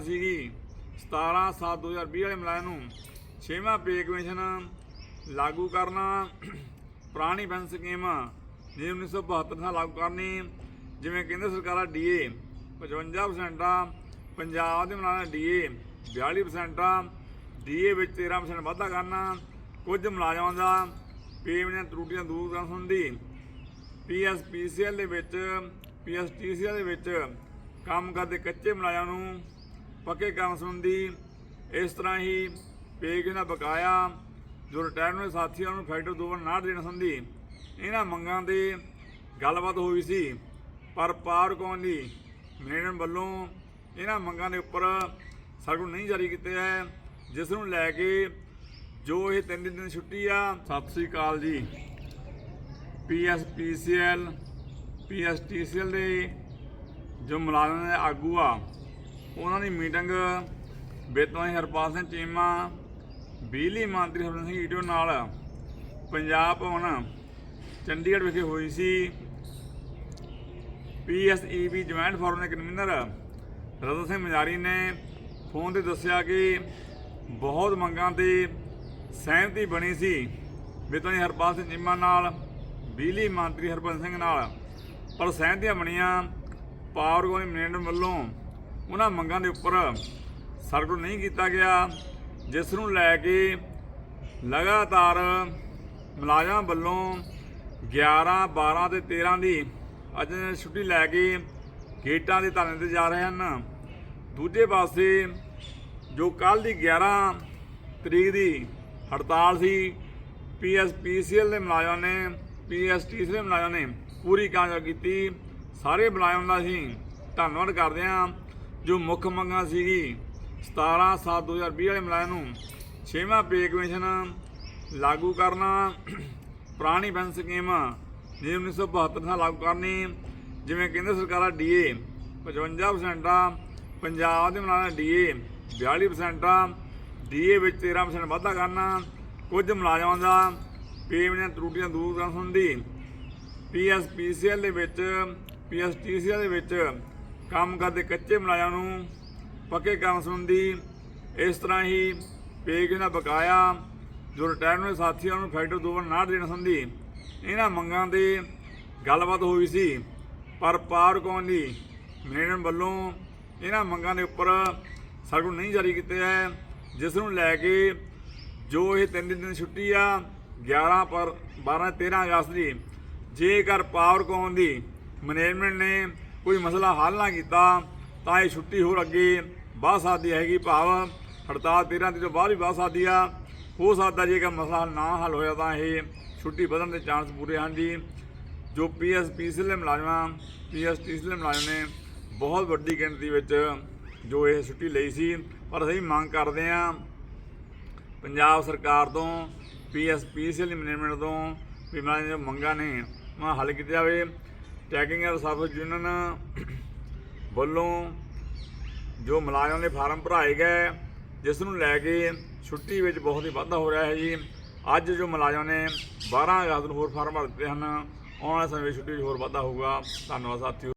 ਮੰਗਾਂ ਸੀਗੀ 17 7 2020 ਵਾਲੇ ਮੁਲਾਜ਼ਮ ਨੂੰ। ਛੇਵਾਂ ਪੇ ਕਮਿਸ਼ਨ ਲਾਗੂ ਕਰਨਾ। ਪੁਰਾਣੀ ਪੈਨਸ਼ਨ ਸਕੀਮ ਜਿਹੜੀ 1972 ਨਾਲ ਲਾਗੂ ਕਰਨੀ। ਜਿਵੇਂ ਕੇਂਦਰ ਸਰਕਾਰਾਂ ਦਾ ਡੀਏ 55% ਆ, ਪੰਜਾਬ ਦੇ ਮੁਲਾਜ਼ਮ ਡੀਏ 42% ਆ ਡੀਏ ਵਿੱਚ 13% ਵਾਧਾ ਕਰਨਾ। ਕੁਝ ਮੁਲਾਜ਼ਮਾਂ ਦਾ ਪੇਮੈਂਟ ਤਰੁੱਟੀਆਂ ਦੂਰ ਕਰਨ ਸੰਬੰਧੀ ਪੀਐਸਪੀਸੀਐਲ ਦੇ ਵਿੱਚ ਪੀਐਸਟੀਸੀਐਲ ਦੇ ਵਿੱਚ ਕੰਮ ਕਰਦੇ ਕੱਚੇ ਮੁਲਾਜ਼ਮਾਂ ਨੂੰ ਪੱਕੇ ਕੰਮ ਸੰਬੰਧੀ ਇਸ ਤਰ੍ਹਾਂ ਹੀ ਪੇ ਦਾ ਬਕਾਇਆ ਜੋ ਰਿਟਾਇਰਮੈਂਟ ਦੇ ਸਾਥੀਆਂ ਨੂੰ ਫੈਕਟਰ ਦੋ ਨਾ ਦੇਣ ਸੰਬੰਧੀ ਇਹਨਾਂ ਮੰਗਾਂ ਦੇ ਗੱਲਬਾਤ ਹੋਈ ਸੀ। ਪਰ ਪਾਵਰ ਕੌਣ ਦੀ ਮੈਨੇਜਮੈਂਟ ਵੱਲੋਂ ਇਹਨਾਂ ਮੰਗਾਂ ਦੇ ਉੱਪਰ ਸਾਨੂੰ ਨਹੀਂ ਜਾਰੀ ਕੀਤੇ ਹੈ, ਜਿਸ ਨੂੰ ਲੈ ਕੇ ਜੋ ਇਹ ਤਿੰਨ ਦਿਨ ਦੀ ਛੁੱਟੀ ਆ, ਸਤਿ ਸ੍ਰੀ ਅਕਾਲ ਜੀ। ਪੀਐਸਪੀਸੀਐਲ ਪੀਐਸਟੀਸੀਐਲ ਦੇ ਜੋ ਮੁਲਾਜ਼ਮਾਂ ਦੇ ਆਗੂ ਆ ਉਹਨਾਂ ਦੀ ਮੀਟਿੰਗ ਬੇਤਵਾਈ ਹਰਪਾਲ ਸਿੰਘ ਚੀਮਾ, ਬਿਜਲੀ ਮੰਤਰੀ ਹਰਪਾਲ ਸਿੰਘ ਈਟੋ ਨਾਲ ਪੰਜਾਬ ਭਵਨ, ਚੰਡੀਗੜ੍ਹ ਵਿਖੇ ਹੋਈ ਸੀ। ਪੀਐਸਈਬੀ ਜੁਆਇੰਟ ਫੋਰਮ ਦੇ ਕਨਵੀਨਰ ਰਤਨ ਸਿੰਘ ਮਜਾਰੀ ਨੇ ਫੋਨ ਤੇ ਦੱਸਿਆ ਕਿ ਬਹੁਤ ਮੰਗਾਂ ਤੇ ਸਹਿਮਤੀ ਬਣੀ ਸੀ। ਬੇਤਵਾਈ ਹਰਪਾਲ ਸਿੰਘ ਚੀਮਾ ਨਾਲ, ਬਿਜਲੀ ਮੰਤਰੀ ਹਰਪਾਲ ਸਿੰਘ ਨਾਲ, ਪਰ ਸਹਿਮਤੀਆਂ ਬਣੀਆਂ ਪਾਵਰ ਕੋਲ ਮੈਨੇਜਮੈਂਟ ਵੱਲੋਂ ਉਹਨਾਂ ਮੰਗਾਂ ਦੇ ਉੱਪਰ ਸਰਕਟ ਨਹੀਂ ਕੀਤਾ ਗਿਆ, ਜਿਸ ਨੂੰ ਲੈ ਕੇ ਲਗਾਤਾਰ ਮੁਲਾਜ਼ਮਾਂ ਵੱਲੋਂ 11 12 ਤੇ 13 ਦੀ ਅੱਜ ਛੁੱਟੀ ਲੈ ਕੇ ਗੇਟਾਂ ਦੇ ਧਰਨੇ ਤੇ ਜਾ ਰਹੇ ਹਨ। ਦੂਜੇ ਪਾਸੇ ਜੋ ਕੱਲ ਦੀ 11 ਤਰੀਕ ਦੀ ਹੜਤਾਲ ਸੀ ਪੀਐਸਪੀਸੀਐਲ ਦੇ ਮੁਲਾਜ਼ਮਾਂ ਨੇ ਪੀਐਸਟੀਸੀ ਦੇ ਮੁਲਾਜ਼ਮਾਂ ਨੇ ਪੂਰੀ ਕਾਮਯਾਬ ਕੀਤੀ। ਸਾਰੇ ਮੁਲਾਜ਼ਮਾਂ ਦਾ ਅਸੀਂ ਧੰਨਵਾਦ ਕਰਦੇ ਹਾਂ। ਜੋ ਮੁੱਖ ਮੰਗਾਂ ਸੀਗੀ 17 7 2020 ਵਾਲੇ ਮੁਲਾਜ਼ਮ ਨੂੰ 6ਵਾਂ ਪੇ ਕਮਿਸ਼ਨ ਲਾਗੂ ਕਰਨਾ, ਪੁਰਾਣੀ ਪੈਨਸ਼ਨ ਸਕੀਮ ਜਿਹੜੀ 1972 ਨਾਲ ਲਾਗੂ ਕਰਨੀ, ਜਿਵੇਂ ਕੇਂਦਰ ਸਰਕਾਰਾਂ ਦਾ ਡੀਏ 55% ਆ, ਪੰਜਾਬ ਦੇ ਮੁਲਾਜ਼ਮ ਡੀਏ 42% ਆ, ਡੀਏ ਵਿੱਚ 13% ਵਾਧਾ ਕਰਨਾ, ਕੁਝ ਮੁਲਾਜ਼ਮਾਂ ਦਾ ਪੇਮੈਂਟ ਤਰੁੱਟੀਆਂ ਦੂਰ ਕਰਨ ਸੰਬੰਧੀ ਪੀਐਸਪੀਸੀਐਲ ਦੇ ਵਿੱਚ ਪੀਐਸਟੀਸੀਐਲ ਦੇ ਵਿੱਚ ਕੰਮ ਕਰਦੇ ਕੱਚੇ ਮੁਲਾਜ਼ਮਾਂ ਨੂੰ, ਪੱਕੇ ਕੰਮ ਸੰਬੰਧੀ ਇਸ ਤਰ੍ਹਾਂ ਹੀ ਪੇ ਦਾ ਬਕਾਇਆ, ਜੋ ਰਿਟਾਇਰਮੈਂਟ ਦੇ ਸਾਥੀਆਂ ਨੂੰ ਫੈਕਟਰ ਦੋ ਨਾ ਦੇਣ ਸੰਬੰਧੀ ਇਹਨਾਂ ਮੰਗਾਂ ਦੇ ਗੱਲਬਾਤ ਹੋਈ ਸੀ। ਪਰ ਪਾਵਰ ਕੌਣ ਦੀ ਮੈਨੇਜਮੈਂਟ ਵੱਲੋਂ ਇਹਨਾਂ ਮੰਗਾਂ ਦੇ ਉੱਪਰ ਸਰਕੂ ਨਹੀਂ ਜਾਰੀ ਕੀਤੇ ਹੈ ਜਿਸ ਨੂੰ ਲੈ ਕੇ ਜੋ ਇਹ ਤਿੰਨ ਦਿਨ ਛੁੱਟੀ ਆ 11 ਪਰ 12 13 ਅਗਸਤ ਦੀ, ਜੇਕਰ ਪਾਵਰ ਕੌਣ ਦੀ ਮੈਨੇਜਮੈਂਟ ਨੇ ਕੋਈ ਮਸਲਾ ਹੱਲ ਨਾ ਕੀਤਾ, ਤਾਂ ਇਹ ਛੁੱਟੀ ਹੋਰ ਅੱਗੇ ਵੱਧ ਸਕਦੀ ਹੈਗੀ ਭਾਵ ਹੜਤਾਲ 13 ਦੀ ਤੋਂ ਬਾਅਦ ਵੀ ਵੱਧ ਸਕਦੀ ਆ। ਹੋ ਸਕਦਾ ਜੇਕਰ ਮਸਲਾ ਨਾ ਹੱਲ ਹੋਇਆ ਤਾਂ ਇਹ ਛੁੱਟੀ ਵਧਣ ਦੇ ਚਾਂਸ ਪੂਰੇ ਹਨ ਜੀ। ਜੋ ਪੀਐਸਪੀਸੀ ਦੇ ਮੁਲਾਜ਼ਮਾਂ ਪੀਐਸਟੀਸੀ ਦੇ ਮੁਲਾਜ਼ਮ ਨੇ ਬਹੁਤ ਵੱਡੀ ਗਿਣਤੀ ਵਿੱਚ ਜੋ ਇਹ ਛੁੱਟੀ ਲਈ ਸੀ, ਪਰ ਅਸੀਂ ਮੰਗ ਕਰਦੇ ਹਾਂ ਪੰਜਾਬ ਸਰਕਾਰ ਤੋਂ ਪੀਐਸਪੀਸੀਐਲ ਮੈਨੇਜਮੈਂਟ ਤੋਂ ਵੀ ਜੋ ਮੰਗਾਂ ਨੇ, ਮੈਂ ਹੱਲ ਕੀਤਾ ਜਾਵੇ। ਟੈਕਿੰਗ ਐਂਡ ਸਰਵਿਸ ਯੂਨੀਅਨ ਵੱਲੋਂ ਜੋ ਮੁਲਾਜ਼ਮਾਂ ਦੇ ਫਾਰਮ ਭਰਾਏ ਗਏ, ਜਿਸ ਨੂੰ ਲੈ ਕੇ ਛੁੱਟੀ ਵਿੱਚ ਬਹੁਤ ਹੀ ਵਾਧਾ ਹੋ ਰਿਹਾ ਹੈ ਜੀ। ਅੱਜ ਜੋ ਮੁਲਾਜ਼ਮਾਂ ਨੇ 12 ਅਗਸਤ ਨੂੰ ਹੋਰ ਫਾਰਮ ਭਰ ਦਿੱਤੇ ਹਨ, ਆਉਣ ਵਾਲੇ ਸਮੇਂ ਵਿੱਚ ਛੁੱਟੀ ਵਿੱਚ ਹੋਰ ਵਾਧਾ ਹੋਊਗਾ। ਧੰਨਵਾਦ ਸਾਥੀਓ।